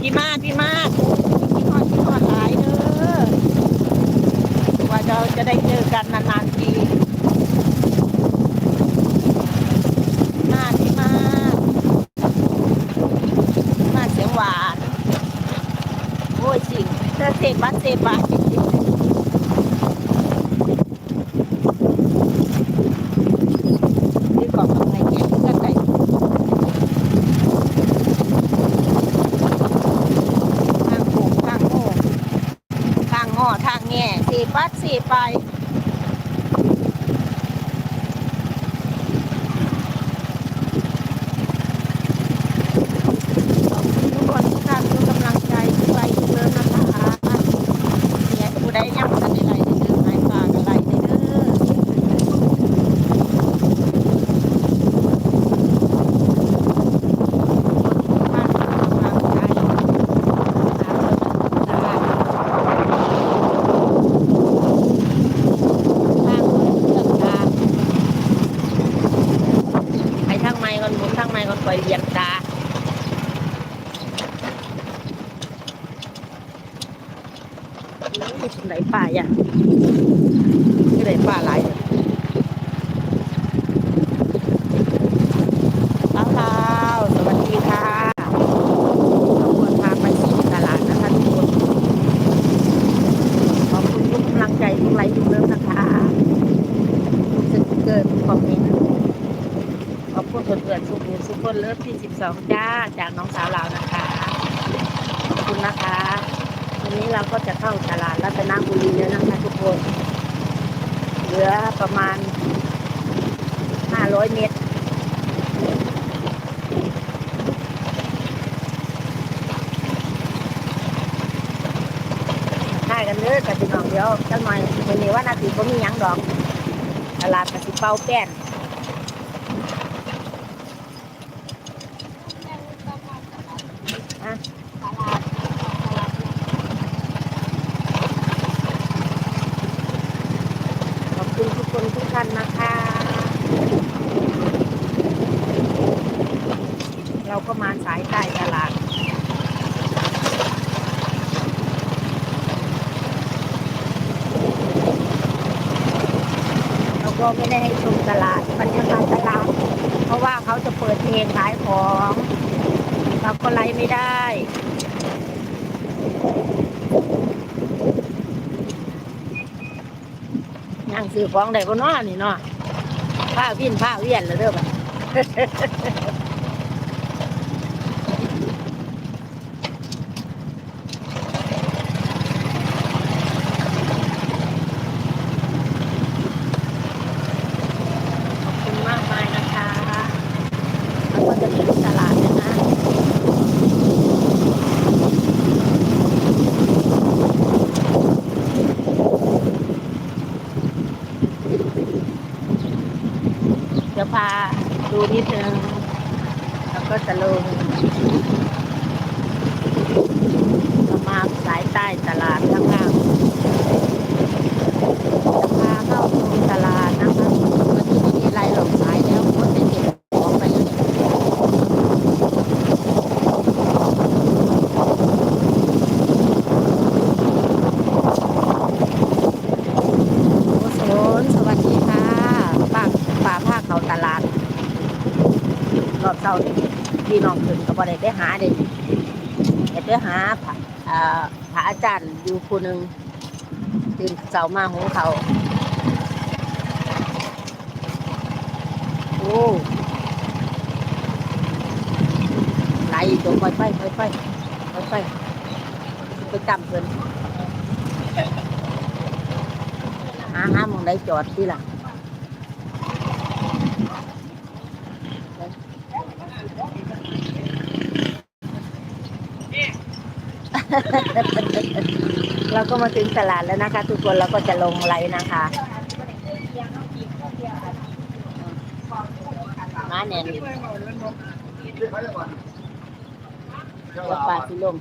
พี่มากพี่มากพี่ทอดพี่ทอดหลายเด้อว่าเราจะได้เจอกันนานๆทีมากพี่มากมากเสียงหวานโอ้ยจริงเธอเสพบัตเสพบัตจริงๆนี่กล่องทำไงแกะกันได้ ทางโขงทางโง่ทางงอทางแง่สี ปัดไปขอบคุณทุกคนทุกท่านทุกกำลังใจทุกไลค์ทุกเลิฟนะคะเนี่ยผู้ใดยังไม่ทันได้ไลค์ได้เด้อให้ฝากกันไลค์ได้เด้อทุกท่านทุกกำลังใจ ไปทางไม้ก่อนหมุนทางไม้ก่อนปล่อยเหยียบตาที่ไหนป่าอะที่ไหนป่าหลายเลยลาวลาวสวัสดีค่ะขบวนพาไปสี่ตลาดนะคะทุกคน ขอบคุณทุกกำลังใจทุกไลค์ทุกเริ่มนะคะทุกสติ๊กเกอร์ทุกคอมเม นต์ขอบคุณเพื่อนๆสุขุมสุขคนเลิฟที่ 12 จ้า จากน้องสาวเราวนะคะ ขอบคุณนะคะ นนี้เราก็จะเข้าตลาดรัตนบุรีแล้วนะคะทุกคน เหลือประมาณ 500 เมตรได้กันเด้อกับพี่น้องเดียวจังหน่อยวันนี้ว่านาทีก็มีหยังดอก ตลาดกสิเป้าแป้นอะขอบ คุณทุกคนทุกท่านนะคะ เราก็มาสายใต้ตลาดเราก็ไม่ได้ให้ชมตลาดบรรยากาศตลาด เพราะว่าเขาจะเปิดเพลงขายของ เราก็ไลฟ์ไม่ได้ยัง ซื้อของได้ก็นาะนี่เนาะผ้าวิ่นผ้าเวียนแล้วเด้อบัด ขอบคุณมากมายนะคะแล้วก็จะถึงตลาดแล้วนะ เดี๋ยวพา ดูนิดนึงแล้วก็จะลงเรามาสายใต้ตลาดข้างล่างจะพาเข้าสู่ตลาดนะคะวันนี้ไม่มีอะไรหลงสายแล้วคนได้เก็บของไปเลยโอโซนสวัสดีค่ะป้าป้าพาเขาตลาด รอบเช้านี่พี่น้องขึ้นก็บ่ได้ไปหาเด็แต่ไปหาพระอ่อพระอาจารย์อยู่ผู้หนึ่งตื่นเช้ามาหุงเขาโอ้ไหลตัวค่อยไปค่อยไปค่อยไปไปจำเพิ่นหาหามองได้จอดที่หล่ะ เราก็มาถึงตลาดแล้วนะคะ ทุกคนเราก็จะลงไลน์นะคะมาเนี่ยนี่วัดป่าสิลม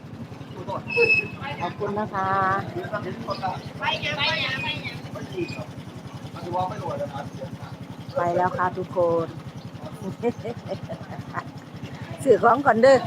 ขอบคุณนะคะไปแล้วค่ะทุกคนสื่อของก่อนเด้อ